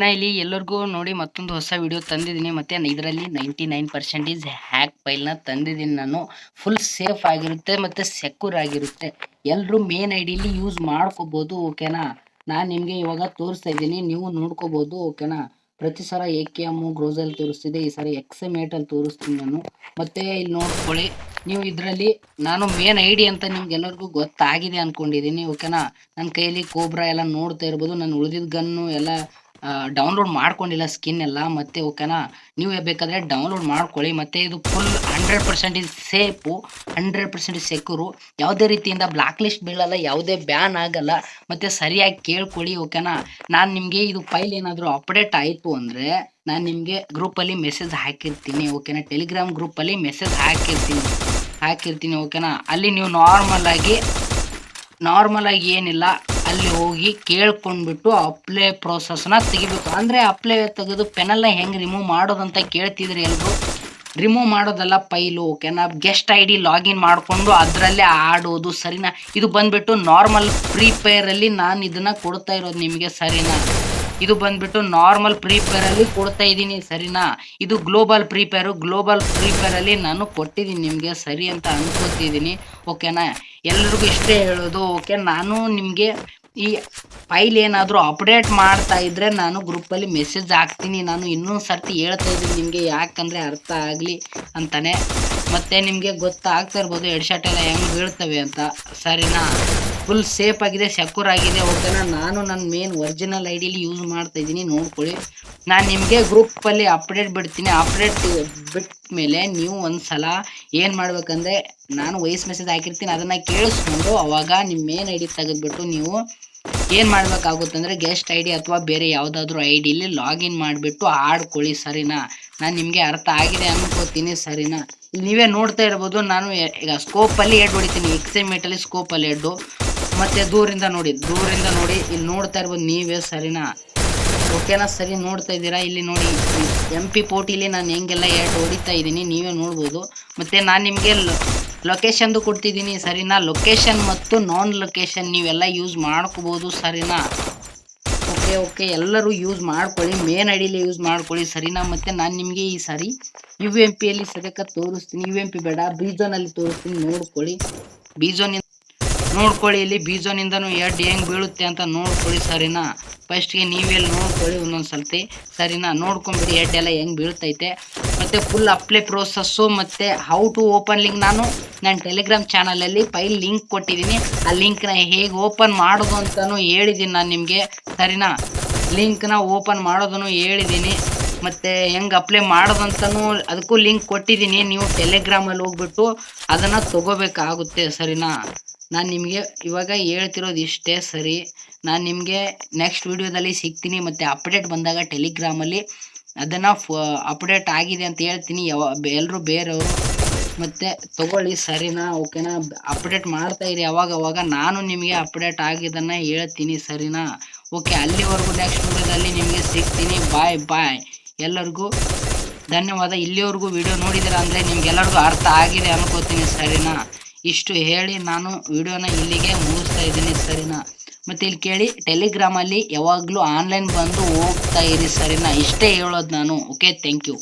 ನಾ ಇಲ್ಲಿ ಎಲ್ಲರಿಗೂ ನೋಡಿ ಮತ್ತೊಂದು ಹೊಸ ವಿಡಿಯೋ ತಂದಿದ್ದೀನಿ. ಮತ್ತು ಇದರಲ್ಲಿ ನೈಂಟಿ ನೈನ್ ಪರ್ಸೆಂಟೇಜ್ ಹ್ಯಾಕ್ ಫೈಲ್ನ ತಂದಿದ್ದೀನಿ ನಾನು. ಫುಲ್ ಸೇಫ್ ಆಗಿರುತ್ತೆ ಮತ್ತು ಸೆಕ್ಯೂರ್ ಆಗಿರುತ್ತೆ. ಎಲ್ಲರೂ ಮೇನ್ ಐ ಡಿಲಿ ಯೂಸ್ ಮಾಡ್ಕೋಬೋದು ಓಕೆನಾ ನಾನು ನಿಮಗೆ ಇವಾಗ ತೋರಿಸ್ತಾ ಇದ್ದೀನಿ. ನೀವು ನೋಡ್ಕೋಬೋದು ಓಕೆನಾ ಪ್ರತಿ ಸಲ ಎ ಕೆ ಎಂ ಗ್ರೋಸಲ್ಲಿ ತೋರಿಸ್ತಿದೆ. ಈ ಸಾರಿ ಎಕ್ಸ್ ಏಟಲ್ಲಿ ತೋರಿಸ್ತೀನಿ ನಾನು. ಮತ್ತು ಇಲ್ಲಿ ನೋಡ್ಕೊಳ್ಳಿ, ನೀವು ಇದರಲ್ಲಿ ನಾನು ಮೇನ್ ಐ ಡಿ ಅಂತ ನಿಮ್ಗೆಲ್ಲರಿಗೂ ಗೊತ್ತಾಗಿದೆ ಅಂದ್ಕೊಂಡಿದ್ದೀನಿ ಓಕೆನಾ ನನ್ನ ಕೈಯಲ್ಲಿ ಕೋಬ್ರಾ ಎಲ್ಲ ನೋಡ್ತಾ ಇರ್ಬೋದು. ನಾನು ಉಳಿದಿದ್ದ ಗನ್ನು ಎಲ್ಲ ಡೌನ್ಲೋಡ್ ಮಾಡ್ಕೊಂಡಿಲ್ಲ ಸ್ಕಿನ್ ಎಲ್ಲ, ಮತ್ತು ಓಕೆನಾ? ನೀವು ಬೇಕಾದರೆ ಡೌನ್ಲೋಡ್ ಮಾಡ್ಕೊಳ್ಳಿ, ಮತ್ತು ಇದು full hundred percentage safe hundred percent secure ಯಾವುದೇ ರೀತಿಯಿಂದ ಬ್ಲಾಕ್ ಲಿಸ್ಟ್ ಬೀಳಲ್ಲ, ಯಾವುದೇ ಬ್ಯಾನ್ ಆಗಲ್ಲ. ಮತ್ತು ಸರಿಯಾಗಿ ಕೇಳ್ಕೊಳ್ಳಿ, ಓಕೆನಾ? ನಾನು ನಿಮಗೆ ಇದು ಫೈಲ್ ಏನಾದರೂ ಅಪ್ಡೇಟ್ ಆಯಿತು ಅಂದರೆ, ನಾನು ನಿಮಗೆ ಗ್ರೂಪಲ್ಲಿ ಮೆಸೇಜ್ ಹಾಕಿರ್ತೀನಿ, ಓಕೆನಾ? ಟೆಲಿಗ್ರಾಮ್ ಗ್ರೂಪಲ್ಲಿ ಮೆಸೇಜ್ ಹಾಕಿರ್ತೀನಿ ಹಾಕಿರ್ತೀನಿ, ಓಕೆನಾ? ಅಲ್ಲಿ ನೀವು ನಾರ್ಮಲ್ ಆಗಿ ನಾರ್ಮಲ್ ಆಗಿ ಏನಿಲ್ಲ ಅಲ್ಲಿ ಹೋಗಿ ಕೇಳ್ಕೊಂಡ್ಬಿಟ್ಟು ಅಪ್ಲೈ ಪ್ರೋಸೆಸ್ನ ತೆಗಿಬೇಕು. ಅಂದರೆ ಅಪ್ಲೈ ತೆಗೆದು ಪೆನಲ್ನ ಹೆಂಗೆ ರಿಮೂವ್ ಮಾಡೋದಂತ ಕೇಳ್ತಿದ್ರಿ ಎಲ್ರು? ರಿಮೂವ್ ಮಾಡೋದಲ್ಲ ಫೈಲು ಓಕೆನಾ? ಗೆಸ್ಟ್ ಐ ಡಿ ಲಾಗಿನ್ ಮಾಡಿಕೊಂಡು ಅದರಲ್ಲೇ ಆಡೋದು ಸರಿನಾ? ಇದು ಬಂದ್ಬಿಟ್ಟು ನಾರ್ಮಲ್ ಫ್ರೀ ಫೈರಲ್ಲಿ ನಾನು ಇದನ್ನು ಕೊಡ್ತಾ ಇರೋದು ನಿಮಗೆ ಸರಿನಾ? ಇದು ಬಂದ್ಬಿಟ್ಟು ನಾರ್ಮಲ್ ಫ್ರೀ ಫೈರಲ್ಲಿ ಕೊಡ್ತಾ ಇದ್ದೀನಿ ಸರಿನಾ? ಇದು global free fire global free ಫೈರಲ್ಲಿ ನಾನು ಕೊಟ್ಟಿದ್ದೀನಿ ನಿಮಗೆ ಸರಿ ಅಂತ ಅನ್ಕೋತಿದ್ದೀನಿ, ಓಕೆನಾ? ಎಲ್ರಿಗೂ ಇಷ್ಟೇ ಹೇಳೋದು ಓಕೆ ನಾನು ನಿಮಗೆ ಈ ಫೈಲ್ ಏನಾದರೂ ಅಪ್ಡೇಟ್ ಮಾಡ್ತಾ ಇದ್ದರೆ ನಾನು ಗ್ರೂಪಲ್ಲಿ ಮೆಸೇಜ್ ಹಾಕ್ತೀನಿ. ನಾನು ಇನ್ನೊಂದು ಸರ್ತಿ ಹೇಳ್ತಾ ಇದ್ದೀನಿ ನಿಮಗೆ ಯಾಕಂದರೆ ಅರ್ಥ ಆಗಲಿ ಅಂತಲೇ ಮತ್ತು ನಿಮಗೆ ಗೊತ್ತಾಗ್ತಾ ಇರ್ಬೋದು ಹೆಡ್ಶಾಟ್ ಎಲ್ಲ ಹೆಂಗೆ ಬೀಳ್ತವೆ ಅಂತ. ಸರಿನಾ? ಫುಲ್ ಸೇಫ್ ಆಗಿದೆ ಸೆಕ್ಯೂರ್ ಆಗಿದೆ ಓಕೆನಾ ನಾನು ನನ್ನ ಮೇನ್ ಒರಿಜಿನಲ್ ಐ ಡಿಲಿ ಯೂಸ್ ಮಾಡ್ತಾ ಇದ್ದೀನಿ, ನೋಡ್ಕೊಳ್ಳಿ. ನಾನು ನಿಮಗೆ ಗ್ರೂಪಲ್ಲಿ ಅಪ್ಡೇಟ್ ಬಿಡ್ತೀನಿ. ಅಪ್ಡೇಟ್ ಬಿಟ್ಟ ಮೇಲೆ ನೀವು ಒಂದು ಸಲ ಏನು ಮಾಡ್ಬೇಕಂದ್ರೆ, ನಾನು ವಾಯ್ಸ್ ಮೆಸೇಜ್ ಹಾಕಿರ್ತೀನಿ, ಅದನ್ನು ಕೇಳಿಸ್ಕೊಂಡು ಅವಾಗ ನಿಮ್ಮ ಮೇನ್ ಐ ಡಿ ತೆಗೆದುಬಿಟ್ಟು ನೀವು ಏನು ಮಾಡಬೇಕಾಗುತ್ತಂದರೆ ಗೆಸ್ಟ್ ಐ ಡಿ ಅಥವಾ ಬೇರೆ ಯಾವುದಾದ್ರೂ ಐ ಡಿಲಿ ಲಾಗಿನ್ ಮಾಡಿಬಿಟ್ಟು ಆಡ್ಕೊಳ್ಳಿ, ಸರಿನಾ? ನಾನು ನಿಮಗೆ ಅರ್ಥ ಆಗಿದೆ ಅನ್ಕೋತೀನಿ, ಸರಿನಾ? ನೀವೇ ನೋಡ್ತಾ ಇರ್ಬೋದು, ನಾನು ಈಗ ಸ್ಕೋಪಲ್ಲಿ ಎಡ್ ಹೊಡಿತೀನಿ ಎಕ್ಸಿಮೇಟಲ್ಲಿ ಸ್ಕೋಪಲ್ಲಿ ಎಡ್ಡು ಮತ್ತು ದೂರಿಂದ ನೋಡಿ ದೂರಿಂದ ನೋಡಿ, ಇಲ್ಲಿ ನೋಡ್ತಾ ಇರ್ಬೋದು ನೀವೇ ಸರಿನಾ? ಓಕೆನಾ ಸರಿ ನೋಡ್ತಾ ಇದ್ದೀರಾ? ಇಲ್ಲಿ ನೋಡಿ ಎಂ ಪಿ ಪೋಟಿಲಿ ನಾನು ಹೆಂಗೆಲ್ಲ ಎರಡು ಹೊಡಿತಾ ಇದ್ದೀನಿ, ನೀವೇ ನೋಡ್ಬೋದು. ಮತ್ತು ನಾನು ನಿಮಗೆ ಲೊಕೇಶನ್ದು ಕೊಡ್ತಿದ್ದೀನಿ, ಸರಿನಾ? ಲೊಕೇಶನ್ ಮತ್ತು ನಾನ್ ಲೊಕೇಶನ್ ನೀವೆಲ್ಲ ಯೂಸ್ ಮಾಡ್ಕೋಬೋದು, ಸರಿನಾ? ಓಕೆ ಓಕೆ ಎಲ್ಲರೂ ಯೂಸ್ ಮಾಡ್ಕೊಳ್ಳಿ ಮೇನ್ ಐಡಿಲಿ ಯೂಸ್ ಮಾಡ್ಕೊಳ್ಳಿ, ಸರಿನಾ? ಮತ್ತು ನಾನು ನಿಮಗೆ ಈ ಸಾರಿ ಯು ಎಂ ಪಿಯಲ್ಲಿ ಸದ್ಯಕ್ಕೆ ತೋರಿಸ್ತೀನಿ ಯು ಎಂ ಪಿ ಬೇಡ ಬೀಜೋನಲ್ಲಿ ತೋರಿಸ್ತೀನಿ, ನೋಡ್ಕೊಳ್ಳಿ. ಬೀಜೋನಿಂದ ನೋಡ್ಕೊಳ್ಳಿ, ಇಲ್ಲಿ ಬೀಜನಿಂದನೂ ಎಡ್ ಹೆಂಗೆ ಬೀಳುತ್ತೆ ಅಂತ ನೋಡ್ಕೊಳ್ಳಿ ಸರಿನಾ? ಫಸ್ಟ್ಗೆ ನೀವೆಲ್ಲಿ ನೋಡ್ಕೊಳ್ಳಿ ಒಂದೊಂದು ಸಲ್ತಿ ಸರಿನಾ? ನೋಡ್ಕೊಂಬಿಡಿ, ಎಡ್ ಎಲ್ಲ ಹೆಂಗ್ ಬೀಳ್ತೈತೆ. ಮತ್ತು ಫುಲ್ ಅಪ್ಲೈ ಪ್ರೋಸೆಸ್ ಮತ್ತು ಹೌ ಟು ಓಪನ್ ಲಿಂಕ್ ನಾನು ನನ್ನ ಟೆಲಿಗ್ರಾಮ್ ಚಾನಲಲ್ಲಿ ಫೈಲ್ ಲಿಂಕ್ ಕೊಟ್ಟಿದ್ದೀನಿ ಆ ಲಿಂಕ್ನ ಹೇಗೆ ಓಪನ್ ಮಾಡೋದು ಅಂತಲೂ ಹೇಳಿದ್ದೀನಿ ನಾನು ನಿಮಗೆ. ಸರಿನಾ? ಲಿಂಕ್ನ ಓಪನ್ ಮಾಡೋದನ್ನು ಹೇಳಿದ್ದೀನಿ ಮತ್ತು ಹೆಂಗೆ ಅಪ್ಲೈ ಮಾಡೋದಂತನೂ ಅದಕ್ಕೂ ಲಿಂಕ್ ಕೊಟ್ಟಿದ್ದೀನಿ ನೀವು ಟೆಲಿಗ್ರಾಮಲ್ಲಿ ಹೋಗ್ಬಿಟ್ಟು ಅದನ್ನು ತೊಗೋಬೇಕಾಗುತ್ತೆ, ಸರಿನಾ? ನಾನು ನಿಮಗೆ ಇವಾಗ ಹೇಳ್ತಿರೋದು ಇಷ್ಟೇ ಸರಿ. ನಾನು ನಿಮಗೆ ನೆಕ್ಸ್ಟ್ ವೀಡಿಯೋದಲ್ಲಿ ಸಿಗ್ತೀನಿ ಮತ್ತು ಅಪ್ಡೇಟ್ ಬಂದಾಗ ಟೆಲಿಗ್ರಾಮಲ್ಲಿ ಅದನ್ನು ಫ ಅಪ್ಡೇಟ್ ಆಗಿದೆ ಅಂತ ಹೇಳ್ತೀನಿ. ಯಾವ ಎಲ್ಲರೂ ಬೇರೆಯವರು. ಮತ್ತು ತೊಗೊಳ್ಳಿ ಸರಿನಾ, ಓಕೆನಾ? ಅಪ್ಡೇಟ್ ಮಾಡ್ತಾ ಇರಿ ಅವಾಗ ಅವಾಗ ನಾನು ನಿಮಗೆ ಅಪ್ಡೇಟ್ ಆಗಿದ್ದನ್ನು ಹೇಳ್ತೀನಿ ಸರಿನಾ? ಓಕೆ, ಅಲ್ಲಿವರೆಗೂ ನೆಕ್ಸ್ಟ್ ವೀಡಿಯೋದಲ್ಲಿ ನಿಮಗೆ ಸಿಗ್ತೀನಿ. ಬಾಯ್ ಬಾಯ್ ಎಲ್ಲರಿಗೂ ಧನ್ಯವಾದ. ಇಲ್ಲಿವರೆಗೂ ವಿಡಿಯೋ ನೋಡಿದ್ದೀರಾ ಅಂದರೆ ನಿಮ್ಗೆಲ್ಲರಿಗೂ ಅರ್ಥ ಆಗಿದೆ ಅನ್ಕೋತೀನಿ ಸರಿನಾ? ಇಷ್ಟು ಹೇಳಿ ನಾನು ವಿಡಿಯೋನ ಇಲ್ಲಿಗೆ ಮುಗಿಸ್ತಾ ಇದ್ದೀನಿ ಸರಿನಾ? ಮತ್ತು ಇಲ್ಲಿ ಕೇಳಿ ಟೆಲಿಗ್ರಾಮಲ್ಲಿ ಯಾವಾಗಲೂ ಆನ್ಲೈನ್ ಬಂದು ಹೋಗ್ತಾ ಇರಿ ಸರಿನಾ? ಇಷ್ಟೇ ಹೇಳೋದು ನಾನು ಓಕೆ ಥ್ಯಾಂಕ್ ಯು